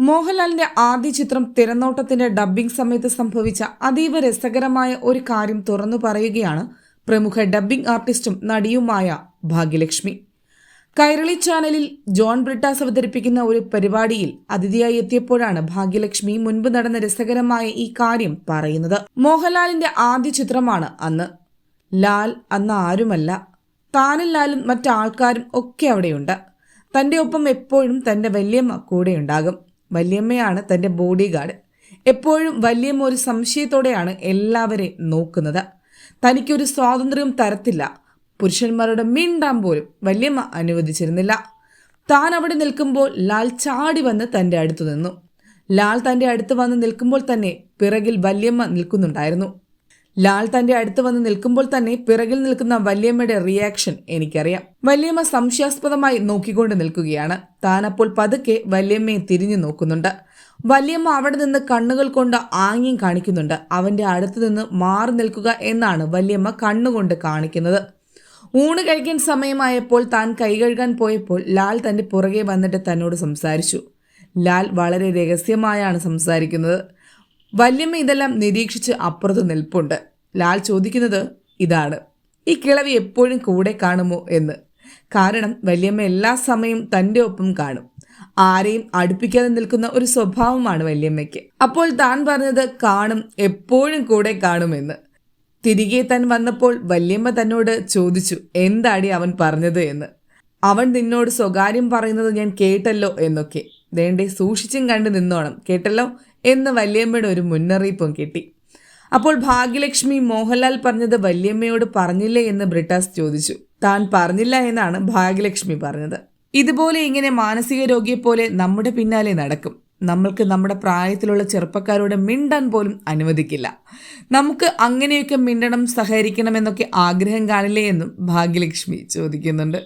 മോഹൻലാലിന്റെ ആദ്യ ചിത്രം തിരനോട്ടത്തിന്റെ ഡബ്ബിംഗ് സമയത്ത് സംഭവിച്ച അതീവ രസകരമായ ഒരു കാര്യം തുറന്നു പറയുകയാണ് പ്രമുഖ ഡബ്ബിംഗ് ആർട്ടിസ്റ്റും നടിയുമായ ഭാഗ്യലക്ഷ്മി. കൈരളി ചാനലിൽ ജോൺ ബ്രിട്ടാസ് അവതരിപ്പിക്കുന്ന ഒരു പരിപാടിയിൽ അതിഥിയായി എത്തിയപ്പോഴാണ് ഭാഗ്യലക്ഷ്മി മുൻപ് നടന്ന രസകരമായ ഈ കാര്യം പറയുന്നത്. മോഹൻലാലിന്റെ ആദ്യ ചിത്രമാണ് അന്ന്. ലാൽ അന്ന് ആരുമല്ല. താനും ലാലും മറ്റാൾക്കാരും ഒക്കെ അവിടെയുണ്ട്. തന്റെ ഒപ്പം എപ്പോഴും തന്റെ വല്യമ്മ കൂടെയുണ്ടാകും. വല്യമ്മയാണ് തന്റെ ബോഡി ഗാർഡ് എപ്പോഴും വല്യമ്മ ഒരു സംശയത്തോടെയാണ് എല്ലാവരെയും നോക്കുന്നത്. തനിക്കൊരു സ്വാതന്ത്ര്യം തരത്തില്ല. പുരുഷന്മാരുടെ മിണ്ടാൻ പോലും വല്യമ്മ അനുവദിച്ചിരുന്നില്ല. താൻ അവിടെ നിൽക്കുമ്പോൾ ലാൽ ചാടി വന്ന് തന്റെ അടുത്ത് നിന്നു. ലാൽ തന്റെ അടുത്ത് വന്ന് നിൽക്കുമ്പോൾ തന്നെ പിറകിൽ വല്യമ്മ നിൽക്കുന്നുണ്ടായിരുന്നു. ലാൽ തന്റെ അടുത്ത് വന്ന് നിൽക്കുമ്പോൾ തന്നെ പിറകിൽ നിൽക്കുന്ന വല്യമ്മയുടെ റിയാക്ഷൻ എനിക്കറിയാം. വല്യമ്മ സംശയാസ്പദമായി നോക്കിക്കൊണ്ട് നിൽക്കുകയാണ്. താനപ്പോൾ പതുക്കെ വല്യമ്മയെ തിരിഞ്ഞു നോക്കുന്നുണ്ട്. വല്യമ്മ അവിടെ നിന്ന് കണ്ണുകൾ കൊണ്ട് ആംഗ്യം കാണിക്കുന്നുണ്ട്. അവന്റെ അടുത്ത് നിന്ന് മാറി നിൽക്കുക എന്നാണ് വല്യമ്മ കണ്ണുകൊണ്ട് കാണിക്കുന്നത്. ഊണ് കഴിക്കാൻ സമയമായപ്പോൾ താൻ കൈ കഴുകാൻ പോയപ്പോൾ ലാൽ തന്റെ പുറകെ വന്നിട്ട് തന്നോട് സംസാരിച്ചു. ലാൽ വളരെ രഹസ്യമായാണ് സംസാരിക്കുന്നത്. വല്യമ്മ ഇതെല്ലാം നിരീക്ഷിച്ച് അപ്പുറത്ത് നിൽപ്പുണ്ട്. ലാൽ ചോദിക്കുന്നത് ഇതാണ്. ഈ കിളവി എപ്പോഴും കൂടെ കാണുമോ എന്ന്. കാരണം വല്യമ്മ എല്ലാ സമയവും തന്റെ ഒപ്പം കാണും. ആരെയും അടുപ്പിക്കാതെ നിൽക്കുന്ന ഒരു സ്വഭാവമാണ് വല്യമ്മയ്ക്ക്. അപ്പോൾ താൻ പറഞ്ഞത് കാണും എപ്പോഴും കൂടെ കാണുമെന്ന് തിരികെ താൻ വന്നപ്പോൾ വല്യമ്മ തന്നോട് ചോദിച്ചു എന്താടി അവൻ പറഞ്ഞത് എന്ന്? അവൻ നിന്നോട് സ്വകാര്യം പറയുന്നത് ഞാൻ കേട്ടല്ലോ എന്നൊക്കെ. വേണ്ടേ സൂക്ഷിച്ചും കണ്ട് നിന്നോണം കേട്ടല്ലോ? എന്ന് വല്യമ്മയുടെ ഒരു മുന്നറിയിപ്പും കിട്ടി. അപ്പോൾ ഭാഗ്യലക്ഷ്മി മോഹൻലാൽ പറഞ്ഞത് വല്യമ്മയോട് പറഞ്ഞില്ലേ എന്ന് ബ്രിട്ടാസ് ചോദിച്ചു. താൻ പറഞ്ഞില്ല എന്നാണ് ഭാഗ്യലക്ഷ്മി പറഞ്ഞത്. ഇതുപോലെ ഇങ്ങനെ മാനസിക രോഗിയെപ്പോലെ നമ്മുടെ പിന്നാലെ നടക്കും. നമ്മൾക്ക് നമ്മുടെ പ്രായത്തിലുള്ള ചെറുപ്പക്കാരോട് മിണ്ടാൻ പോലും അനുവദിക്കില്ല. നമുക്ക് അങ്ങനെയൊക്കെ മിണ്ടണം സഹകരിക്കണം എന്നൊക്കെ ആഗ്രഹം കാണില്ലേ എന്നും ഭാഗ്യലക്ഷ്മി ചോദിക്കുന്നുണ്ട്.